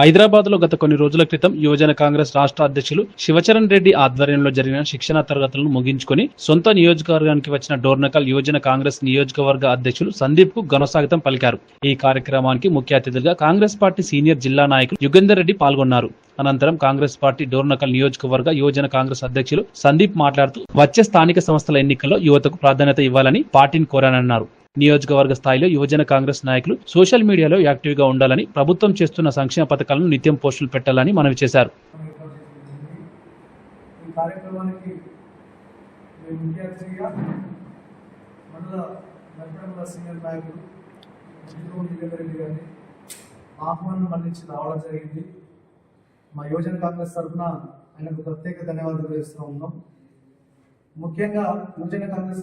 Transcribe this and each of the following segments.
హైదరాబాద్లో గత కొన్ని రోజుల క్రితం యువజన కాంగ్రెస్ రాష్ట్ర అధ్యక్షులు శివచరణ్ రెడ్డి ఆధ్వర్యంలో జరిగిన శిక్షణ తరగతులను ముగించుకొని సొంత నియోజకవర్గానికి వచ్చిన డోర్నకల్ యువజన కాంగ్రెస్ నియోజకవర్గ అధ్యక్షులు సందీప్కు ఘనస్వాగతం పలికారు. ఈ కార్యక్రమానికి ముఖ్య అతిథులుగా కాంగ్రెస్ పార్టీ సీనియర్ జిల్లా నాయకులు యుగేందర్ రెడ్డి పాల్గొన్నారు. అనంతరం కాంగ్రెస్ పార్టీ డోర్నకల్ నియోజకవర్గ యువజన కాంగ్రెస్ అధ్యక్షులు సందీప్ మాట్లాడుతూ వచ్చే స్థానిక సంస్థల ఎన్నికల్లో యువతకు ప్రాధాన్యత ఇవ్వాలని పార్టీని కోరానన్నారు. నియోజకవర్గ స్థాయిలో యువజన కాంగ్రెస్ నాయకులు సోషల్ మీడియాలో యాక్టివ్గా ఉండాలని ప్రభుత్వం చేస్తున్న సంక్షేమ పథకాలను నిత్యం పోస్టులు పెట్టాలని మనవి చేశారు. ఆహ్వానం మన్నించి రావడం జరిగింది. మా యువజన కాంగ్రెస్ తరఫున ఆయనకు ప్రత్యేక ధన్యవాదాలు తెలియజేస్తూ ఉన్నాం. ముఖ్యంగా యువజన కాంగ్రెస్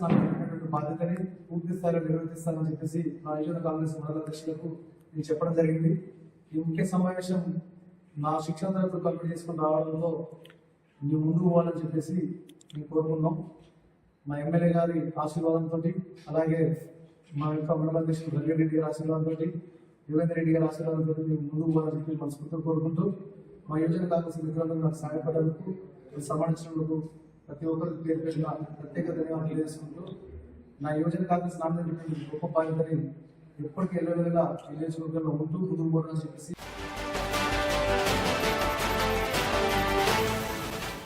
నాకు బాధ్యతని పూర్తి స్థాయిలో నిర్వర్తిస్తానని చెప్పేసి నా యువజన కాంగ్రెస్ మండల అధ్యక్షులకు నేను చెప్పడం జరిగింది. ఈ ముఖ్య సమావేశం నా శిక్షణ తరగతి కంప్లీట్ చేసుకుని రావడంతో మేము ముందుకు పోవాలని చెప్పేసి మేము కోరుకున్నాం మా ఎమ్మెల్యే గారి ఆశీర్వాదంతో అలాగే మా యొక్క మండల అధ్యక్షుడు రంగారెడ్డి రెడ్డి గారి ఆశీర్వాదంతో యువేంద్ర రెడ్డి గారి ఆశీర్వాదంతో మేము ముందుకు పోవాలని చెప్పి మనస్ఫూర్తిగా కోరుకుంటూ మా యువజన కాంగ్రెస్ మిత్రులందరూ నాకు సహాయపడేందుకు సంబంధించినందుకు ప్రతి ఒక్కరికి పేరు పెట్టిన ప్రత్యేక ధన్యవాదాలు తెలియజేసుకుంటూ నా యువజన కాంగ్రెస్ నామినేట్ గొప్ప బాధ్యతని ఎప్పటికీ ఎల్లవేళగా ఈ ఉంటూ ముందుకు పోవాలని చెప్పేసి